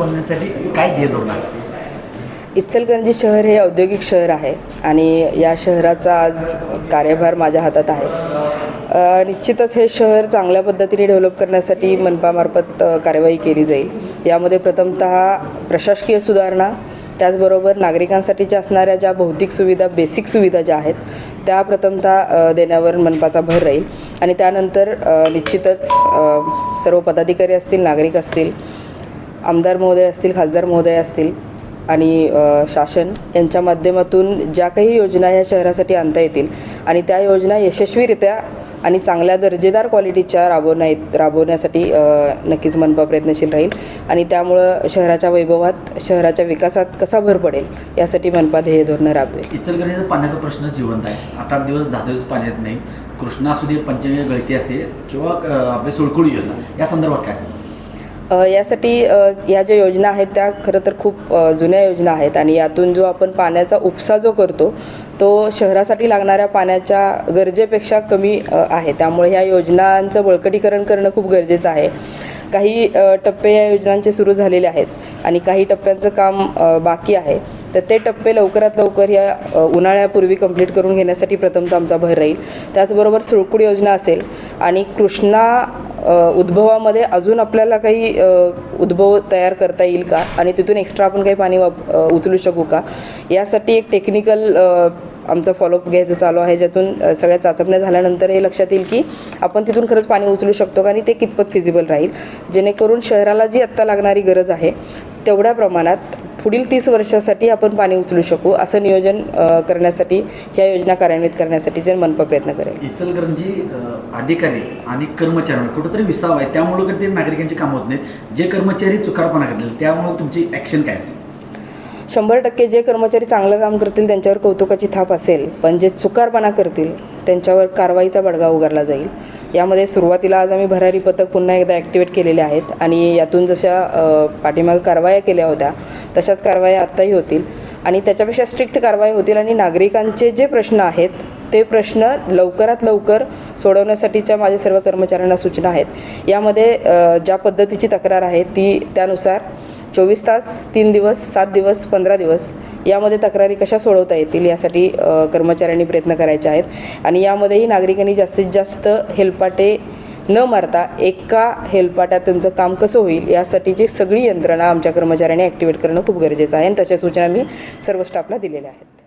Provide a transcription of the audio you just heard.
बनण्यासाठी काय ध्येय धोरण असते? इचलकरंजी शहर हे औद्योगिक शहर आहे आणि या शहराचा आज कार्यभार माझ्या हातात आहे. निश्चितच हे शहर चांगल्या पद्धतीने डेव्हलप करण्यासाठी मनपामार्फत कार्यवाही केली जाईल. यामध्ये प्रथमतः प्रशासकीय सुधारणा त्याचबरोबर नागरिकांसाठीच्या असणाऱ्या ज्या भौतिक सुविधा बेसिक सुविधा ज्या आहेत त्या प्रथमतः देण्यावर मनपाचा भर राहील. आणि त्यानंतर निश्चितच सर्व पदाधिकारी असतील नागरिक असतील आमदार महोदय असतील खासदार महोदय असतील आणि शासन यांच्या माध्यमातून ज्या काही योजना या शहरासाठी आणता येतील आणि त्या योजना यशस्वीरित्या आणि चांगल्या दर्जेदार क्वालिटीच्या राबवण्या राबवण्यासाठी नक्कीच मनपा प्रयत्नशील राहील आणि त्यामुळं शहराच्या वैभवात शहराच्या विकासात कसा भर पडेल यासाठी मनपा ध्येय धोरणं राबवेल. इचलकरंजीचा पाण्याचा प्रश्न जिवंत आहे. आठ आठ दिवस दहा दिवस पाण्यात नाही. कृष्णा असू दे पंचमी गळती असते किंवा आपली सुळकुळी योजना. या संदर्भात काय सांगा यासाठी या ज्या योजना आहेत त्या खरं तर खूप जुन्या योजना आहेत आणि यातून जो आपण पाण्याचा उपसा जो करतो तो शहरासाठी लागणाऱ्या पाण्याच्या गरजेपेक्षा कमी आहे. त्यामुळे ह्या योजनांचं बळकटीकरण करणं खूप गरजेचं आहे. काही टप्पे या योजनांचे सुरू झालेले आहेत आणि काही टप्प्यांचं काम बाकी आहे. तर ते टप्पे लवकरात लवकर या उन्हाळ्यापूर्वी कंप्लीट करून घेण्यासाठी प्रथमतः आमचा भर राहील. त्याचबरोबर सुळकुड योजना असेल आणि कृष्णा उद्भवामध्ये अजून आपल्याला काही उद्भव तयार करता येईल का? आणि तिथून एक्स्ट्रा आपण काही पाणी वाप उचलू शकू का? यासाठी एक टेक्निकल आमचा फॉलोअप घ्यायचं चालू आहे ज्यातून सगळ्या चाचपण्या झाल्यानंतर हे लक्षात येईल की आपण तिथून खरंच पाणी उचलू शकतो का आणि ते कितपत फिजिबल राहील. जेणेकरून शहराला जी आत्ता लागणारी गरज आहे तेवढ्या प्रमाणात पुढील तीस वर्षासाठी आपण पाणी उचलू शकू असं नियोजन करण्यासाठी ह्या योजना कार्यान्वित करण्यासाठी जर मनपा प्रयत्न करेल. इचलकरंजी अधिकारी आणि कर्मचाऱ्यांवर कुठंतरी विसाव आहे त्यामुळे कधी नागरिकांची कामं होत नाहीत. जे कर्मचारी चुकारपणा करतील त्यामुळे तुमची ॲक्शन काय असेल? शंभर टक्के जे कर्मचारी चांगलं काम करतील त्यांच्यावर कौतुकाची थाप असेल पण जे चुकारपणा करतील त्यांच्यावर कारवाईचा बडगा उगारला जाईल. यामध्ये सुरुवातीला आज आम्ही भरारी पथक पुन्हा एकदा ॲक्टिवेट केलेले आहेत आणि यातून जशा पाठीमागं कारवाया केल्या होत्या तशाच कारवाया आत्ताही होतील. आणि त्याच्यापेक्षा स्ट्रिक्ट कारवाई होतील आणि नागरिकांचे जे प्रश्न आहेत ते प्रश्न लवकरात लवकर सोडवण्यासाठीच्या माझ्या सर्व कर्मचाऱ्यांना सूचना आहेत. यामध्ये ज्या पद्धतीची तक्रार आहे ती त्यानुसार चोवीस तास तीन दिवस सात दिवस पंधरा दिवस यामध्ये तक्रारी कशा सोडवता येतील यासाठी कर्मचाऱ्यांनी प्रयत्न करायचे आहेत. आणि यामध्येही नागरिकांनी जास्तीत जास्त हेलपाटे न मारता एका हेल्पाटा त्यांचं काम कसं होईल यासाठीची सगळी यंत्रणा आमच्या कर्मचाऱ्यांनी ॲक्टिवेट करणं खूप गरजेचं आहे. आणि तशा सूचना मी सर्व स्टाफला दिलेल्या आहेत.